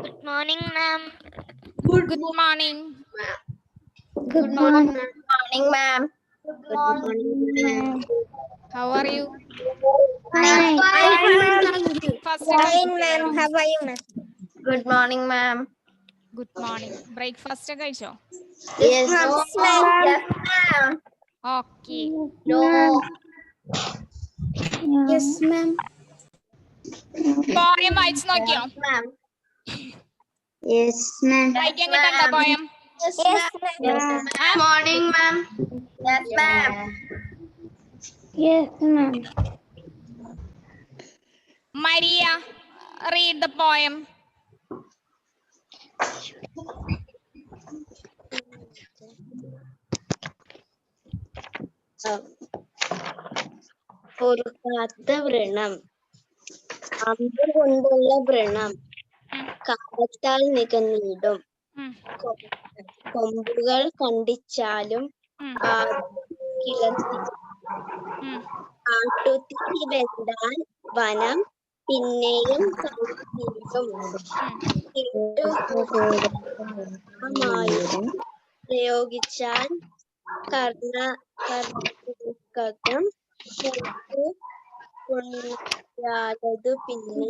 Good morning, ma'am. Good morning. Good morning, morning, ma'am. Good morning, ma'am. How are you? Fine, First Fine, ma'am. How are you, ma'am? Good morning, ma'am. Good morning breakfast കഴിച്ചോ Yes, Yes, ma'am. Yes, ma'am. Okay no. Yes, ma'am. Poem വായിച്ചു നോക്കിയോ Ma'am. Yes, ma'am. വായിക്കാൻ കിട്ടണ്ടോ poem Yes, ma'am. Yes, ma'am. Morning, ma'am. Yes, ma'am. Yes, ma'am. Maria read the poem പൊറുക്കാത്ത വ്രണം അമ്പ് കൊണ്ടുള്ള വ്രണം കാലത്താൽ നികന്നിടും കൊമ്പുകൾ കണ്ടിച്ചാലും കാട്ടുത്തി വെന്താൽ വനം പിന്നെയും പ്രയോഗിച്ചാൽ കർണ കർണകം പിന്നെ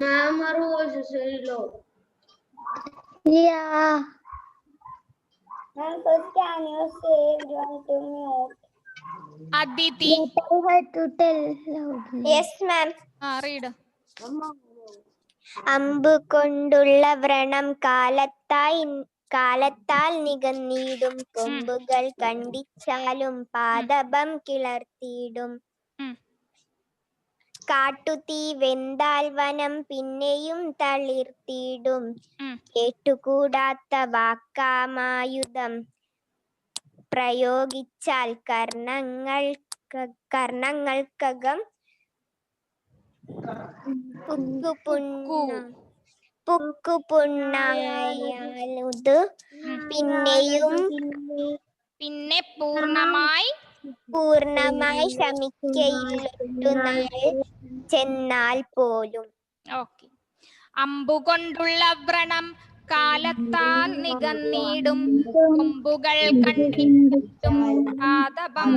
our voice is low. Yeah. First can you say everyone to mute? Aditi Tell her to tell loudly. Yes, ma'am. Ah, read. അമ്പ് കൊണ്ടുള്ള വ്രണം കാലത്തായി കാലത്താൽ നികന്നിടും കൊമ്പുകൾ കണ്ടിച്ചാലും പാദപം കിളർത്തിയിടും. കാട്ടുതീ വെന്താൽ വനം പിന്നെയും തളിർത്തിടും. കേട്ടുകൂടാത്ത വാക്കാമായുധം പ്രയോഗിച്ചാൽ കർണങ്ങൾ കർണങ്ങൾക്കകം പിന്നെയും പിന്നെ പൂർണമായി പൂർണമായി ശമിക്കയില്ലൊട്ടു നാൾ ചെന്നാൽ പോലും. ഓക്കെ. അമ്പുകൊണ്ടുള്ള വ്രണം കാലത്താൽ നിഗന്നീടും കൊമ്പുകൾ കണ്ടിട്ടും ആതപം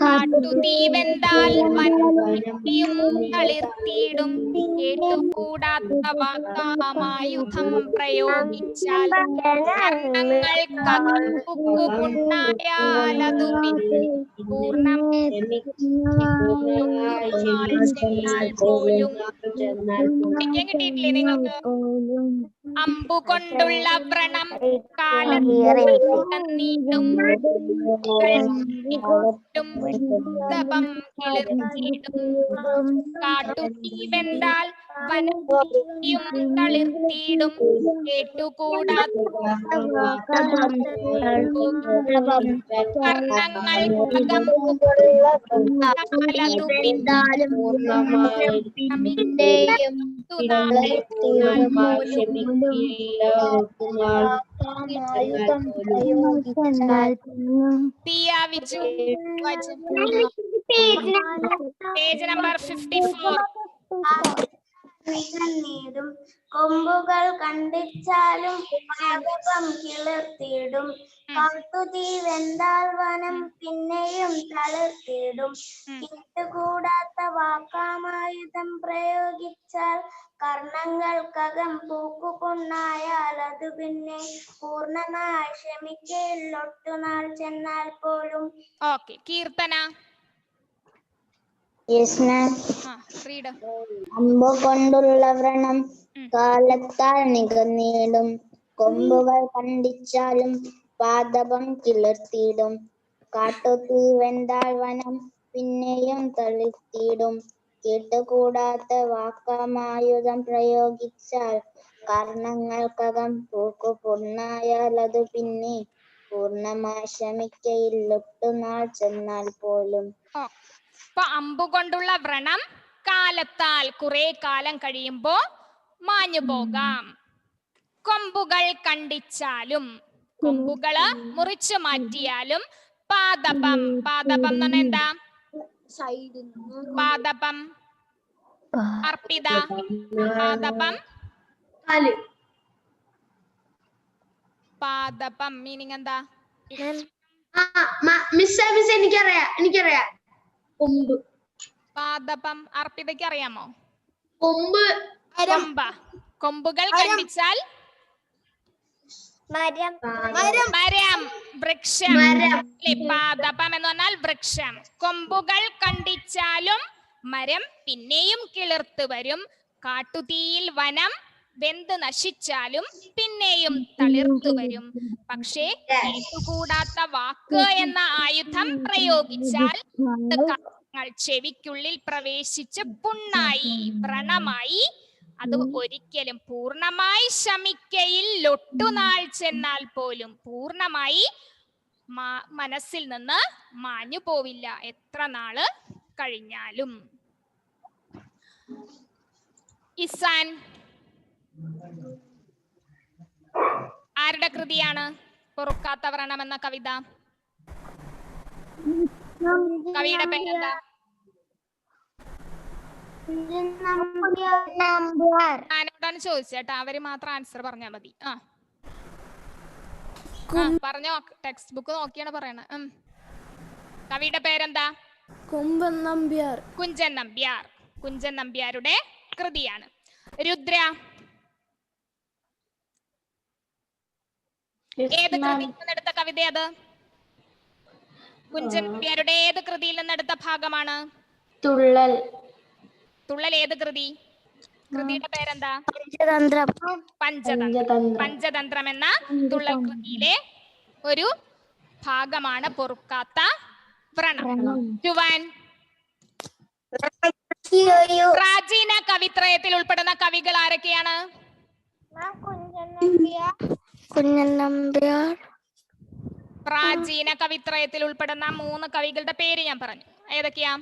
കാട്ടുതീവെന്താൽ വനയും തളിർത്തിയിടും. കേട്ടുകൂടാത്ത വാക്കാമായുധം പ്രയോഗിച്ചാൽ കർണങ്ങൾക്കകപ്പുക്കുണ്ടായാലതു പിന്നെ പൂർണം കിട്ടിയിട്ടില്ലേ നിങ്ങൾക്ക്? അമ്പു കൊണ്ടുള്ള വ്രണം കാലത്തും കാട്ടുതീ വെന്താൽ വനയും തളിർത്തിയിടും കേട്ടുകൂടാത്ത പേജ് നമ്പർ ഫിഫ്റ്റി ഫോർ നീടും. കൊമ്പുകൾ കണ്ടിച്ചാലും പാദപം കിളിർത്തിയിടും കാട്ടുതീ വെന്താൽ വനം പിന്നെയും തളിർത്തിടും. കേട്ടുകൂടാത്ത വാക്കാമായുധം പ്രയോഗിച്ചാൽ കർണങ്ങൾക്കകം പൂക്കുകൊണ്ടായാൽ അത് പിന്നെ പൂർണനാൾ ക്ഷമിക്കയിൽ ഒട്ടുനാൾ ചെന്നാൽ പോലും. ഓക്കെ കീർത്തന. അമ്പ് കൊണ്ടുള്ള വ്രണം കാലത്താൽ നികന്നിടും. കൊമ്പുകൾ കണ്ടിച്ചാലും പാദപം കിളർത്തിയിടും കാട്ടുതീ വെന്താൽ വനം പിന്നെയും തളിർത്തിയിടും കേട്ടുകൂടാത്ത വാക്കമായുധം പ്രയോഗിച്ചാൽ കർണങ്ങൾക്കകം പൂക്കു പൊണ്ണായാൽ അത് പിന്നെ പൂർണമായി ഒട്ടുനാൾ ചെന്നാൽ പോലും. അപ്പൊ അമ്പുകൊണ്ടുള്ള വ്രണം കാലത്താൽ കുറെ കാലം കഴിയുമ്പോ മാഞ്ഞു പോകാം. കൊമ്പുകൾ കണ്ടിച്ചാലും കൊമ്പുകൾ മുറിച്ചു മാറ്റിയാലും പാദപം പാദപം എന്ന് പറഞ്ഞാ എന്താ? പാദപം അർപ്പിത പാദപം. പാദപം മീനിങ് എന്താ? മിസ് എനിക്കറിയാം എനിക്കറിയാം. കൊമ്പ്. പാദപം അർപ്പിതയ്ക്ക് അറിയാമോ? കൊമ്പ്. കൊമ്പ കൊമ്പുകൾ കണ്ടിച്ചാൽ? മരം. മരം. വൃക്ഷം. മരം. അല്ലേ? പാദപം എന്ന് പറഞ്ഞാൽ വൃക്ഷം. കൊമ്പുകൾ കണ്ടിച്ചാലും മരം പിന്നെയും കിളിർത്ത് വരും. കാട്ടുതീയിൽ വനം വെന്ത് നശിച്ചാലും പിന്നെയും തളിർത്തു വരും. പക്ഷേ കൂടാത്ത വാക്ക് എന്ന ആയുധം പ്രയോഗിച്ചാൽ കാര്യങ്ങൾ ചെവിക്കുള്ളിൽ പ്രവേശിച്ച് പുണ്ണായി വ്രണമായി അത് ഒരിക്കലും പൂർണമായി ശമിക്കയിൽ ലൊട്ടുനാൾ ചെന്നാൽ പോലും പൂർണമായി മനസ്സിൽ നിന്ന് മാഞ്ഞു പോവില്ല എത്ര നാൾ കഴിഞ്ഞാലും. ഇസാൻ ആരുടെ കൃതിയാണ് പൊറുക്കാത്ത വ്രണം എന്ന കവിത? കവിയുടെ പേരെന്താ? ആനോടാണ് ചോദിച്ചേട്ടാ അവർ മാത്രം ആൻസർ പറഞ്ഞാ മതി. ആ, പറഞ്ഞോ. ടെക്സ്റ്റ് ബുക്ക് നോക്കിയാണ് പറയണ. കവിയുടെ പേരെന്താ? കുമ്പൻ നമ്പ്യാർ. കുഞ്ചൻ നമ്പ്യാർ. കുഞ്ചൻ നമ്പ്യാരുടെ കൃതിയാണ്. രുദ്ര ഏത് കൃതിയിൽ നിന്നെടുത്ത കവിത അത്? കുഞ്ചൻ നമ്പ്യാരുടെ ഏത് കൃതിയിൽ നിന്നെടുത്ത ഭാഗമാണ്? തുള്ളൽ. തുള്ളൽ ഏത് കൃതി? കൃതിയുടെ പേരെന്താ? പഞ്ചതന്ത്രം. പഞ്ചതന്ത്രം. പഞ്ചതന്ത്രം എന്ന തുള്ളൽ കൃതിയിലെ ഒരു ഭാഗമാണ് പൊറുക്കാത്ത വ്രണം. ചുവാൻ പ്രാചീന കവിത്രയത്തിൽ ഉൾപ്പെടുന്ന കവികൾ ആരൊക്കെയാണ്? കുഞ്ഞൻ നമ്പ്യാർ പ്രാചീന കവിത്രയത്തിൽ ഉൾപ്പെടുന്ന മൂന്ന് കവികളുടെ പേര് ഞാൻ പറഞ്ഞു. ഏതൊക്കെയാ?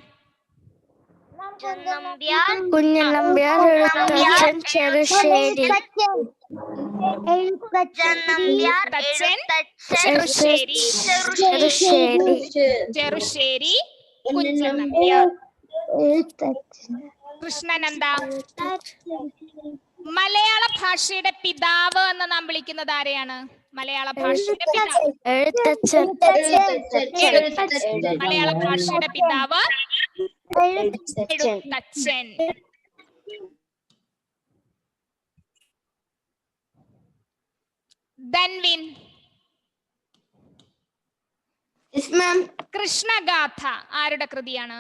കുഞ്ഞൻ നമ്പ്യാർ എഴുത്തച്ഛൻ ചെറുശ്ശേരി. ചെറുശ്ശേരി. നമ്പ്യാർ കൃഷ്ണനന്ദ മലയാള ഭാഷയുടെ പിതാവ് എന്ന് നാം വിളിക്കുന്നത് ആരെയാണ്? മലയാള ഭാഷയുടെ പിതാവ്. മലയാള ഭാഷയുടെ പിതാവ് എഴുത്തച്ഛൻ. ധൻവിൻ കൃഷ്ണഗാഥ. ആരുടെ കൃതിയാണ്?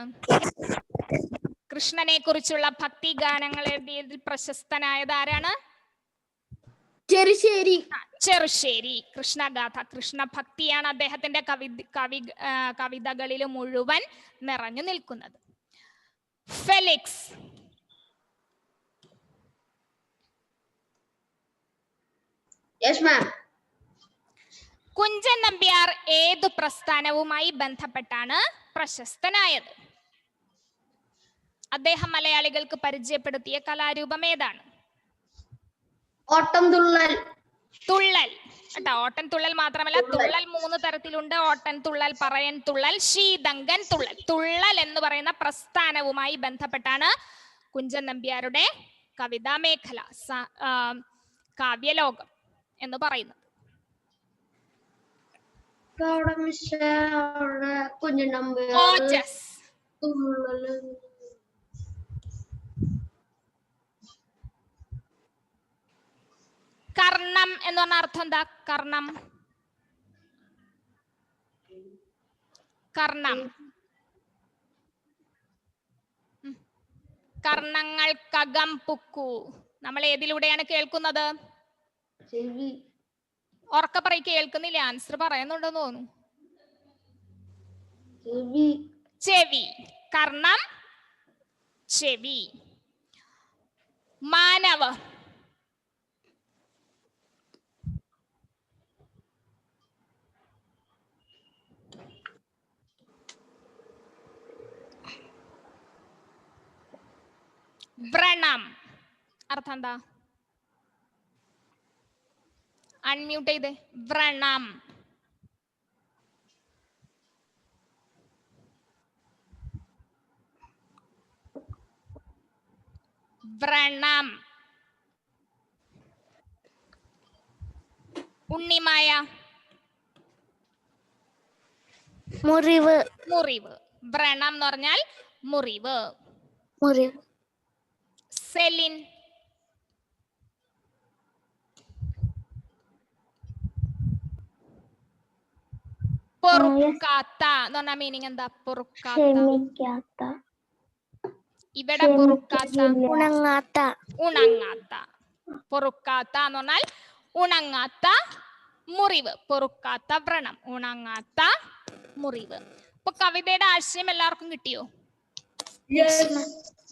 കൃഷ്ണനെ കുറിച്ചുള്ള ഭക്തി ഗാനങ്ങൾ എഴുതിയതിൽ പ്രശസ്തനായത് ആരാണ്? ചെറുശ്ശേരി. ചെറുശ്ശേരി. കൃഷ്ണഗാഥ. കൃഷ്ണഭക്തിയാണ് അദ്ദേഹത്തിന്റെ കവി കവി കവിതകളിൽ മുഴുവൻ നിറഞ്ഞു നിൽക്കുന്നത്. ഫെലിക്സ്. കുഞ്ചൻ നമ്പ്യാർ ഏതു പ്രസ്ഥാനവുമായി ബന്ധപ്പെട്ടാണ് പ്രശസ്തനായത്? അദ്ദേഹം മലയാളികൾക്ക് പരിചയപ്പെടുത്തിയ കലാരൂപം ഏതാണ്? ഓട്ടം തുള്ളൽ. തുള്ളൽ. കേട്ടോ ഓട്ടൻ തുള്ളൽ മാത്രമല്ല തുള്ളൽ. മൂന്ന് തരത്തിലുണ്ട്. ഓട്ടൻ തുള്ളൽ പറയൻ തുള്ളൽ ശീതങ്കൻ തുള്ളൽ. തുള്ളൽ എന്ന് പറയുന്ന പ്രസ്ഥാനവുമായി ബന്ധപ്പെട്ടാണ് കുഞ്ചൻ നമ്പ്യാരുടെ കവിതാ മേഖല കാവ്യലോകം എന്ന് പറയുന്നത്. ഓജസ് കർണം എന്ന് പറഞ്ഞ അർത്ഥം എന്താ? കർണം. കർണം. കർണങ്ങൾക്കകം പുക്കു. നമ്മൾ ഏതിലൂടെയാണ് കേൾക്കുന്നത്? ഉറക്ക പറയി കേൾക്കുന്നില്ല. ആൻസർ പറയുന്നുണ്ടെന്ന് തോന്നുന്നു. ചെവി. കർണം. ചെവി. മാനവ്. വ്രണം. അർത്ഥം എന്താ? അൺമ്യൂട്ട് ചെയ്തേ. വ്രണം. വ്രണം. ഉണ്ണിമായ. മുറിവ്. മുറിവ്. വ്രണം എന്ന് പറഞ്ഞാൽ മുറിവ്. മുറിവ്. സെലിൻ പൊറുക്കാത്ത. എന്ന് പറഞ്ഞ മീനിങ് എന്താ? പൊറുക്കാത്ത. ഇവിടെ പൊറുക്കാത്ത. ഉണങ്ങാത്ത. ഉണങ്ങാത്ത. പൊറുക്കാത്ത എന്ന് പറഞ്ഞാൽ ഉണങ്ങാത്ത മുറിവ്. പൊറുക്കാത്ത വ്രണം. ഉണങ്ങാത്ത മുറിവ്. ഇപ്പൊ കവിതയുടെ ആശയം എല്ലാവർക്കും കിട്ടിയോ?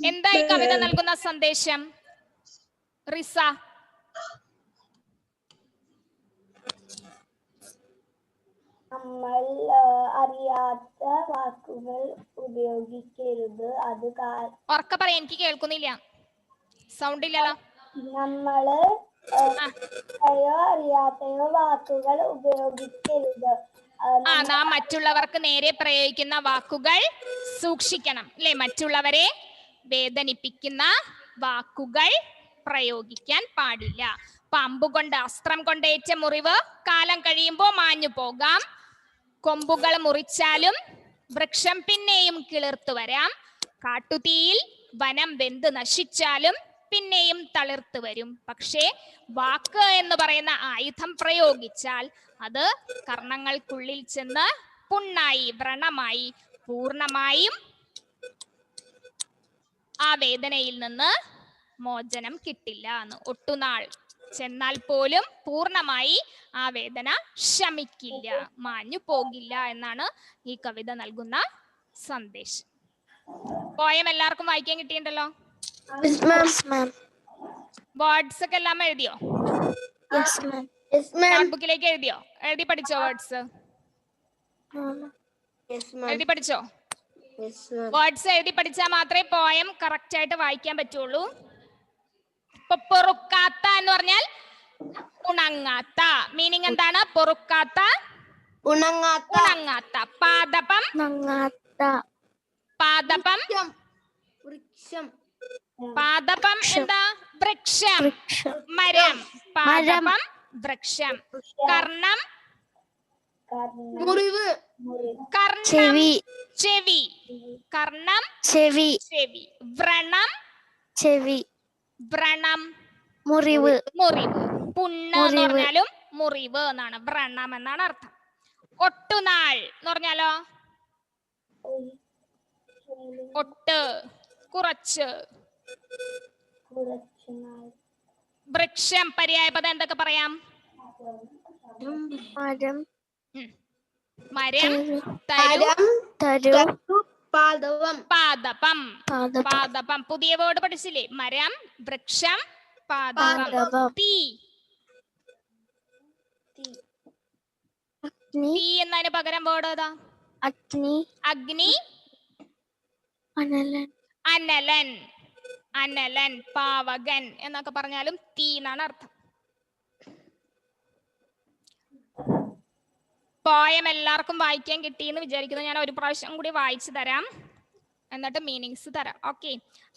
എന്താ ഈ കവിത നൽകുന്ന സന്ദേശം? റിസ. നമ്മൾ അറിയാത്ത വാക്കുകൾ ഉപയോഗിക്കരുത്. അത് ഉറക്ക പറയാ എനിക്ക് കേൾക്കുന്നില്ല. സൗണ്ട് ഇല്ലല്ലോ നമ്മൾ. അറിയാത്തയോ വാക്കുകൾ ഉപയോഗിക്കരുത്. ആ നാം മറ്റുള്ളവർക്ക് നേരെ പ്രയോഗിക്കുന്ന വാക്കുകൾ സൂക്ഷിക്കണം. അല്ലെ മറ്റുള്ളവരെ വേദനിപ്പിക്കുന്ന വാക്കുകൾ പ്രയോഗിക്കാൻ പാടില്ല. പാമ്പുകൊണ്ട് അസ്ത്രം കൊണ്ടേറ്റ മുറിവ് കാലം കഴിയുമ്പോൾ മാഞ്ഞു പോകാം. കൊമ്പുകൾ മുറിച്ചാലും വൃക്ഷം പിന്നെയും കിളിർത്തു വരാം. കാട്ടുതീയിൽ വനം വെന്ത് നശിച്ചാലും പിന്നെയും തളിർത്തു വരും. പക്ഷേ വാക്ക് എന്ന് പറയുന്ന ആയുധം പ്രയോഗിച്ചാൽ അത് കർണങ്ങൾക്കുള്ളിൽ ചെന്ന് പുണ്ണായി വ്രണമായി പൂർണമായും ആ വേദനയിൽ നിന്ന് മോചനം കിട്ടില്ല എന്ന്. ഒട്ടുനാൾ ചെന്നാൽ പോലും പൂർണമായി ആ വേദന ശമിക്കില്ല മാഞ്ഞു പോകില്ല എന്നാണ് ഈ കവിത നൽകുന്ന സന്ദേശം. പോയം എല്ലാവർക്കും വായിക്കാൻ കിട്ടിയിട്ടുണ്ടല്ലോ? വേർഡ്സ് ഒക്കെ എല്ലാം എഴുതിയോ? ബുക്കിലേക്ക് എഴുതിയോ? എഴുതി പഠിച്ചോ വേർഡ്സ് എഴുതി പഠിച്ചോ? വേർഡ്സ് എഴുതി പഠിച്ചാൽ മാത്രമേ പോയം കറക്റ്റ് ആയിട്ട് വായിക്കാൻ പറ്റുള്ളൂ. ഇപ്പൊ പൊറുക്കാത്ത എന്ന് പറഞ്ഞാൽ ഉണങ്ങാത്ത. മീനിങ് എന്താണ്? പൊറുക്കാത്ത ഉണങ്ങാത്ത. ഉണങ്ങാത്ത. പാദപം പാദപം വൃക്ഷം. പാദപം എന്താ? വൃക്ഷം. മരം. പാദപം വൃക്ഷം. കർണം മുറിവ്. ചെവി. ചെവി. കർണം ചെവി. ചെവി. വ്രണം ചെവി. വ്രണം മുറിവ്. മുറിവ്. പുണ്ണ് എന്ന്. പറഞ്ഞാലും മുറിവ് എന്നാണ്. വ്രണം എന്നാണ് അർത്ഥം. ഒട്ടുനാൾ എന്ന് പറഞ്ഞാലോ? ഒട്ട്. കുറച്ച്. വൃക്ഷം. പര്യായപദം എന്തൊക്കെ പറയാം? മരം. മരം തരും പാദവം. പാദപം. പാദപം. പുതിയ വേർഡ് പഠിച്ചില്ലേ? മരം വൃക്ഷം പാദപം. തീ. തീ എന്നതിന് പകരം വേർഡ് ഏതാ? അഗ്നി. അഗ്നി. അനലൻ. അനലൻ. അനലൻ പാവകൻ എന്നൊക്കെ പറഞ്ഞാലും തീ എന്നാണ് അർത്ഥം. പോയം എല്ലാവർക്കും വായിക്കാൻ കിട്ടി എന്ന് വിചാരിക്കുന്നു. ഞാൻ ഒരു പ്രാവശ്യം കൂടി വായിച്ചു തരാം. എന്നിട്ട് മീനിങ്സ് തരാം. ഓക്കെ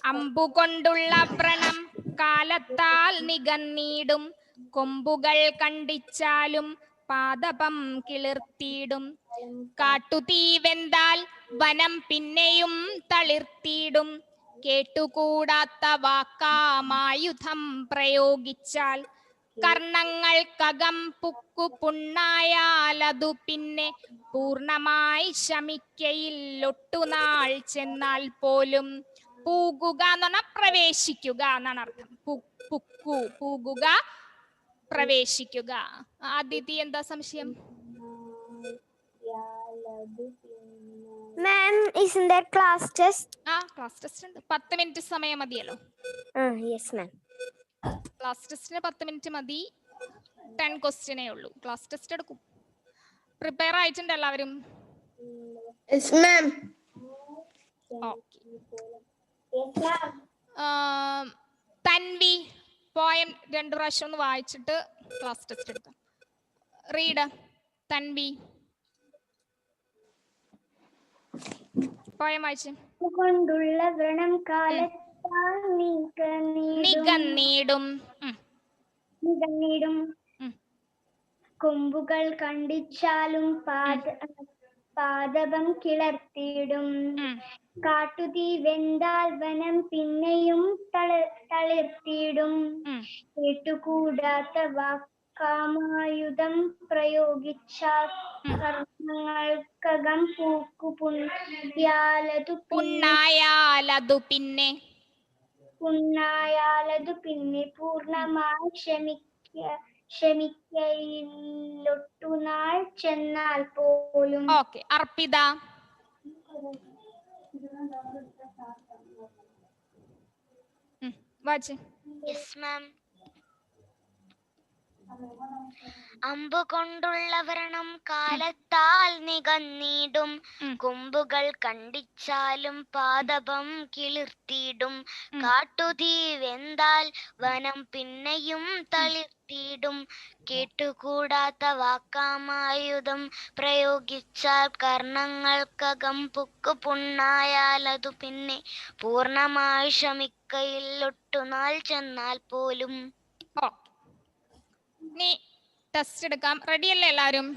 അമ്പു കൊണ്ടുള്ള വ്രണം കാലത്താൽ നികന്നീടും. കൊമ്പുകൾ കണ്ടിച്ചാലും പാദപം കിളിർത്തിയിടും. കാട്ടുതീ വെന്താൽ വനം പിന്നെയും തളിർത്തിയിടും. കേട്ടുകൂടാത്ത വാക്കാമായുധം പ്രയോഗിച്ചാൽ കർണങ്ങൾക്കകം പുക്കു പുണ്ണായാലതു പിന്നെ പൂർണമായി ശമിക്കയില്ലൊട്ടുനാൾ ചെന്നാൽ പോലും പൂകുക എന്ന് പറഞ്ഞാൽ പ്രവേശിക്കുക എന്നാണ് അർത്ഥം. പുക്കു പൂകുക പ്രവേശിക്കുക. ആദിതി എന്താ സംശയം? മാം there class ആ ക്ലാസ് ടെസ്റ്റ് ഉണ്ട്. പത്ത് മിനിറ്റ് സമയം മതിയല്ലോ. Uh, മാം ma'am. ക്ലാസ് ടെസ്റ്റിന് പത്ത് മിനിറ്റ് മതി. ടെൻ ക്വസ്റ്റ്യനേ ഉള്ളൂ. ക്ലാസ് ടെസ്റ്റ് എടുക്കും. പ്രിപ്പയർ ആയിട്ടുണ്ട് എല്ലാവരും. തൻവി പോയം രണ്ടു പ്രാവശ്യം ഒന്ന് വായിച്ചിട്ട് ക്ലാസ് ടെസ്റ്റ് എടുക്കാം. റീഡ് തൻവി. പോയം വായിച്ചു. കൊണ്ടുള്ള വ്രണം നീക്കനീടും നികന്നീടും നികന്നിടും കൊമ്പുകൾ കണ്ടിച്ചാലും പാദ പാദപം കിളർത്തിയിടും. കാട്ടുതീ വെന്താൽ വനം പിന്നെയും തള- തളിർത്തിയിടും. കേട്ടുകൂടാത്ത വാക്കാമായുധം പ്രയോഗിച്ചാൽ കർമ്മങ്ങൾക്കകം പൂക്കു പുണ്യാലതു പുണ്ണായാലതു പിന്നെ പുണ്ണായാലതു പിന്നെ പൂർണമായി ക്ഷമിക്ക ക്ഷമിക്കയിലൊട്ടുനാൾ ചെന്നാൽ പോലും. Okay Arpita. Watch. Yes ma'am. അമ്പു കൊണ്ടുള്ള വ്രണം കാലത്താൽ നികന്നിടും. കൊമ്പുകൾ കണ്ടിച്ചാലും പാദപം കിളിർത്തിയിടും. കാട്ടുതീ വെന്താൽ വനം പിന്നെയും തളിർത്തിയിടും. കേട്ടുകൂടാത്ത വാക്കാമായുധം പ്രയോഗിച്ചാൽ കർണങ്ങൾക്കകം പുക്ക് പുണ്ണായാൽ അതു പിന്നെ പൂർണമായി ക്ഷമിക്കയിൽ ഒട്ടുനാൾ ചെന്നാൽ പോലും. ഓ നീ ടെസ്റ്റ് എടുക്കാം. റെഡി അല്ലേ എല്ലാരും?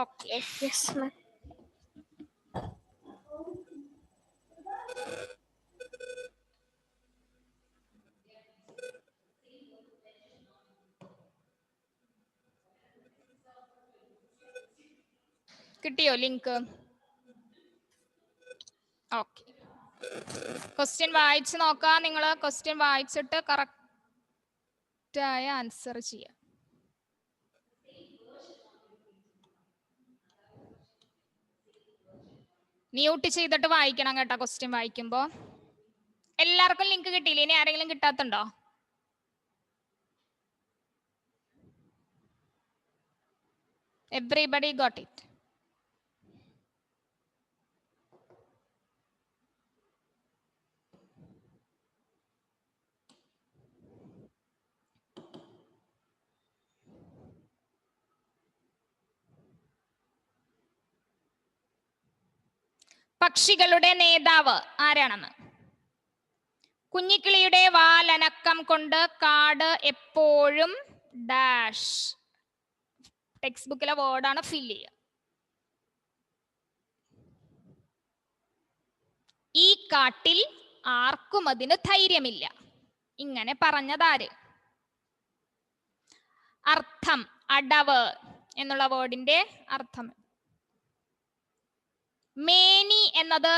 ഓക്കെ കിട്ടിയോ ലിങ്ക് ഓക്കെ ക്വസ്റ്റ്യൻ വായിച്ച് നോക്കാം. നിങ്ങൾ ക്വസ്റ്റ്യൻ വായിച്ചിട്ട് കറക്റ്റായ ആൻസർ ചെയ്യാം. മ്യൂട്ട് ചെയ്തിട്ട് വായിക്കണം കേട്ടോ ക്വസ്റ്റ്യൻ വായിക്കുമ്പോ. എല്ലാവർക്കും ലിങ്ക് കിട്ടിയില്ലേ? ഇനി ആരെങ്കിലും കിട്ടാത്തുണ്ടോ? എവ്രിബഡി ഗോട്ട് ഇറ്റ് പക്ഷികളുടെ നേതാവ് ആരാണെന്ന്? കുഞ്ഞിക്കിളിയുടെ വാലനക്കം കൊണ്ട് കാട് എപ്പോഴും ഡാഷ്. ടെക്സ്റ്റ് ബുക്കിലെ വേർഡാണ് ഫില്ല് ചെയ്യുക. ഈ കാട്ടിൽ ആർക്കും അതിന് ധൈര്യമില്ല. ഇങ്ങനെ പറഞ്ഞതാര്? അർത്ഥം അടവ് എന്നുള്ള വേർഡിന്റെ അർത്ഥം. മേനി എന്നത്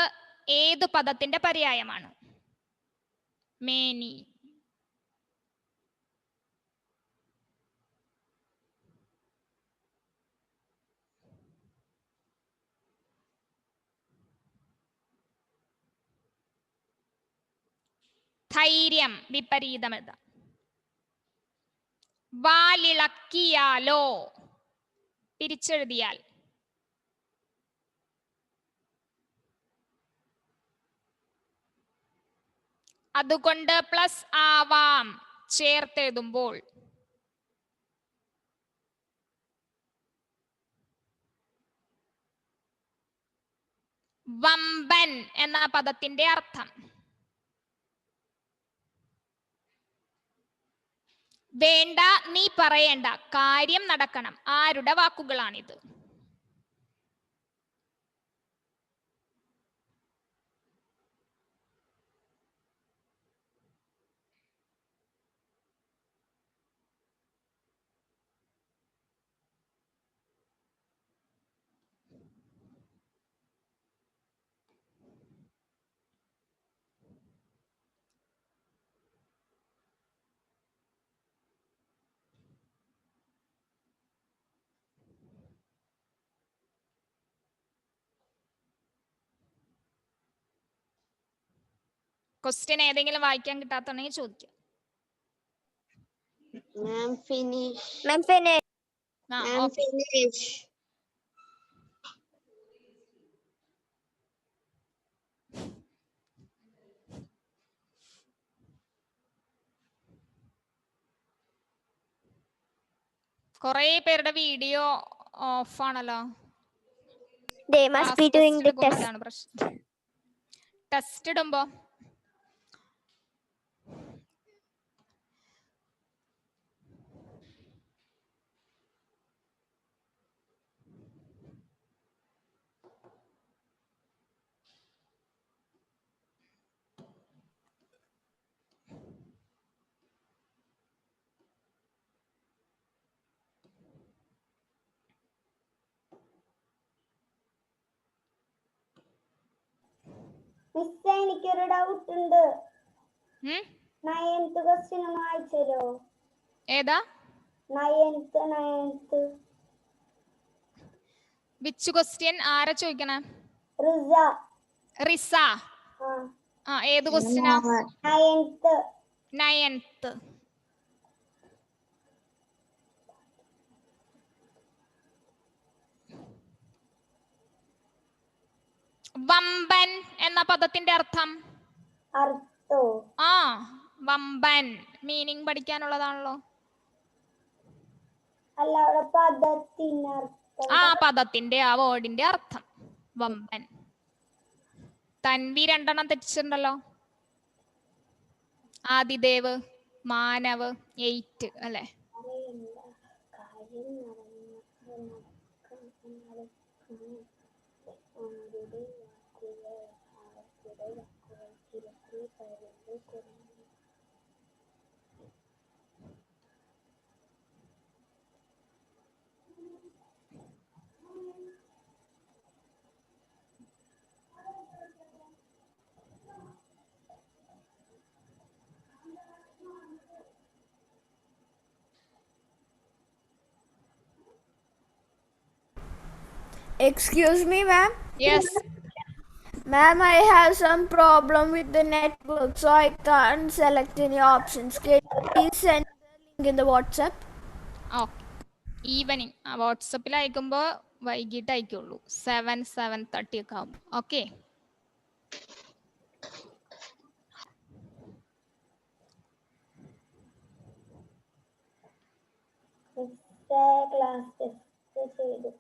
ഏത് പദത്തിന്റെ പര്യായമാണ്? മേനി. ധൈര്യം വിപരീതമെത വാലിളക്കിയാലോ. പിരിച്ചെഴുതിയാൽ. അതുകൊണ്ട് പ്ലസ് ആവാം. ചേർത്തെഴുതുമ്പോൾ. വമ്പൻ എന്ന പദത്തിന്റെ അർത്ഥം. വേണ്ട നീ പറയേണ്ട. കാര്യം നടക്കണം. ആരുടെ വാക്കുകളാണിത്? ക്വസ്റ്റ്യൻ ഏതെങ്കിലും വായിക്കാൻ കിട്ടാത്തുണ്ടെങ്കിൽ ചോദിക്കാം Ma'am, finish. Ma'am, finish. ആ Ma'am, okay. finish. കുറേ പേരുടെ വീഡിയോ ഓഫ് ആണല്ലോ ടെസ്റ്റ് ഇടുമ്പോ മിസ് എനിക്കൊരു ഡൗട്ട് ഉണ്ട് ഉം? നയൻത്ത് ക്വസ്റ്റ്യൻ ഒന്ന് വായിച്ചോ ഏതാ? നയൻത്ത് നയൻത്ത് വിച്ച് ക്വസ്റ്റ്യൻ ആരാ ചോദിക്കണേ? റിസ. റിസ. ആ. ആ ഏത് ക്വസ്റ്റ്യനാ നയൻത്ത് നയൻത്ത് വമ്പൻ എന്ന പദത്തിന്റെ അർത്ഥം? ആ വമ്പൻ. മീനിങ് പഠിക്കാനുള്ളതാണല്ലോ. ആ പദത്തിന്റെ ആ വേർഡിന്റെ അർത്ഥം. വമ്പൻ. തൻവി രണ്ടെണ്ണം തെറ്റിച്ചിട്ടുണ്ടല്ലോ. ആദിദേവ് മാനവ് എയ്റ്റ് അല്ലെ അറിയില്ല. കാര്യം നടന്ന- നടക്കം നടക്കുന്നു. ആരുടെ വാക്കുകൾ ആരുടെ വാക്കുകൾ തിരക്കി പരുന്ത് കുറഞ്ഞു Excuse me, ma'am. Yes. Ma'am, I have some problem with the network, so I can't select any options. Can you please send the link in the WhatsApp? Okay. Evening വാട്സപ്പിൽ അയക്കുമ്പോൾ വൈകിട്ട് അയക്കുള്ളൂ സെവൻ സെവൻ തേർട്ടി ഒക്കെ ആകും okay class ചെയ്തു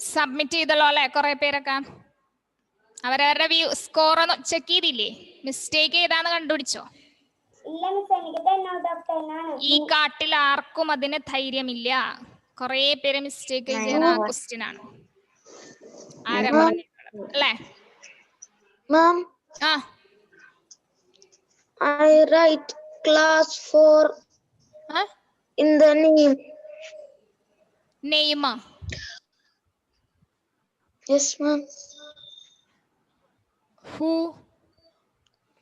submit ചെയ്തല്ലോ അല്ലെ? കുറെ പേരൊക്കെ. അവരവരുടെ വ്യൂ സ്കോർ ഒന്ന് ചെക്ക് ചെയ്തില്ലേ? മിസ്റ്റേക്ക് ഏതാന്ന് കണ്ടുപിടിച്ചോ? ഈ കാട്ടിൽ ആർക്കും അതിന് ധൈര്യമില്ല. കൊറേ പേര് മിസ്റ്റേക്ക് ചെയ്യുന്ന ക്വസ്റ്റ്യൻ ആണ്. ആരാ പറഞ്ഞിട്ടുള്ളത് അല്ലേ? ആ. I write class 4 ആ in the name. Naima. Yes, ma'am. Who?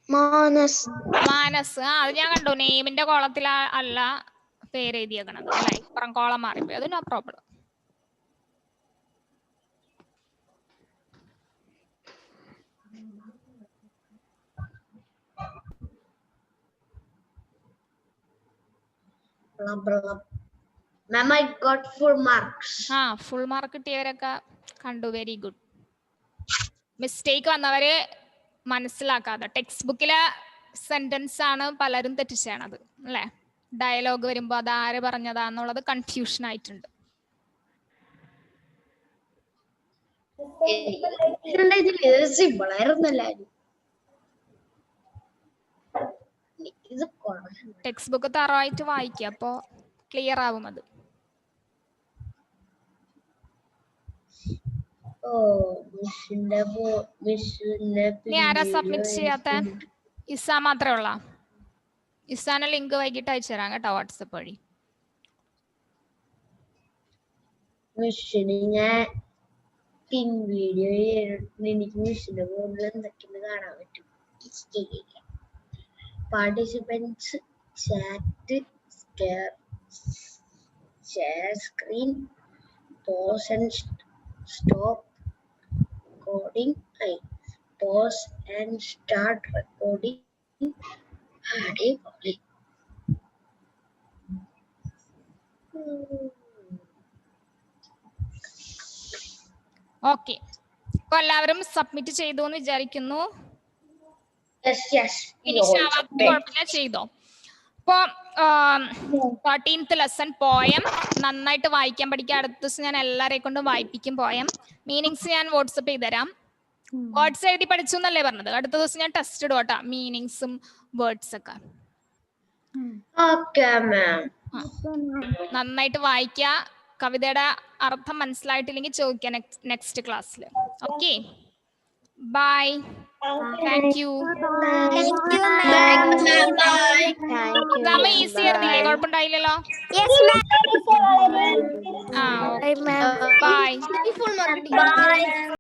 Manas. Manas ആ അത് ഞാൻ കണ്ടു. നെയ്മിന്റെ കോളത്തിൽ അല്ല പേര് എഴുതിയേക്കണത് അല്ലെ ഇപ്പുറം കോളം മാറിപ്പോയി. അത് no problem Blah, I got full marks. ആ ഫുൾ മാർക്ക് കിട്ടിയവരൊക്കെ കണ്ടു. വെരി ഗുഡ് മിസ്റ്റേക്ക് വന്നവര് മനസ്സിലാക്കാതെ. ടെക്സ്റ്റ് ബുക്കിലെ സെന്റൻസ് ആണ് പലരും തെറ്റിച്ചേണത് അല്ലേ? ഡയലോഗ് വരുമ്പോ അത് ആര് പറഞ്ഞതാന്നുള്ളത് കൺഫ്യൂഷൻ ആയിട്ടുണ്ട്. സിമ്പിൾ ആയിരുന്നല്ലോ? ഇത് ടെക്സ്റ്റ് ബുക്ക് തറവായിട്ട് വായിക്കുക അപ്പോ ക്ലിയർ ആവും അത്. സബ്മിറ്റ് ചെയ്യാത്ത? ഇസ മാത്രമേ ഉള്ള. ഇസാന ലിങ്ക് വൈകിട്ട് അയച്ചു തരാം കേട്ടോ വാട്സപ്പ് വഴി. മിസ്സിന് ഞാൻ പിൻ വീഡിയോ എനിക്ക് ഫോണിൽ എന്തൊക്കെയാണ് കാണാൻ പറ്റും? Participants chat share screen pause and st- stop recording I pause and start recording അടിപൊളി ഉം. ഓക്കെ അപ്പൊ എല്ലാവരും സബ്മിറ്റ് ചെയ്തു എന്ന് വിചാരിക്കുന്നു. ഫിനിഷ് കുഴപ്പമില്ല ചെയ്തോ. ഇപ്പൊ തേർട്ടീൻത്ത് ലെസൺ പോയം നന്നായിട്ട് വായിക്കാൻ പഠിക്കുക. അടുത്ത ദിവസം ഞാൻ എല്ലാരെയും കൊണ്ടും വായിപ്പിക്കും പോയം മീനിങ്സ് ഞാൻ വാട്സപ്പ് ചെയ്തുതരാം വേർഡ്സ് എഴുതി പഠിച്ചു എന്നല്ലേ പറഞ്ഞത്? അടുത്ത ദിവസം ഞാൻ ടെസ്റ്റ് ഇടും കേട്ടോ. മീനിങ്സും വേർഡ്സ് ഒക്കെ. നന്നായിട്ട് വായിക്കുക. കവിതയുടെ അർത്ഥം മനസ്സിലായിട്ടില്ലെങ്കിൽ ചോദിക്കാം നെക്സ്റ്റ് ക്ലാസ്സിൽ okay bye thank you. Exam easy ആയിരുന്നില്ലേ കുഴപ്പമുണ്ടായില്ലല്ലോ. ആ. Bye Bye.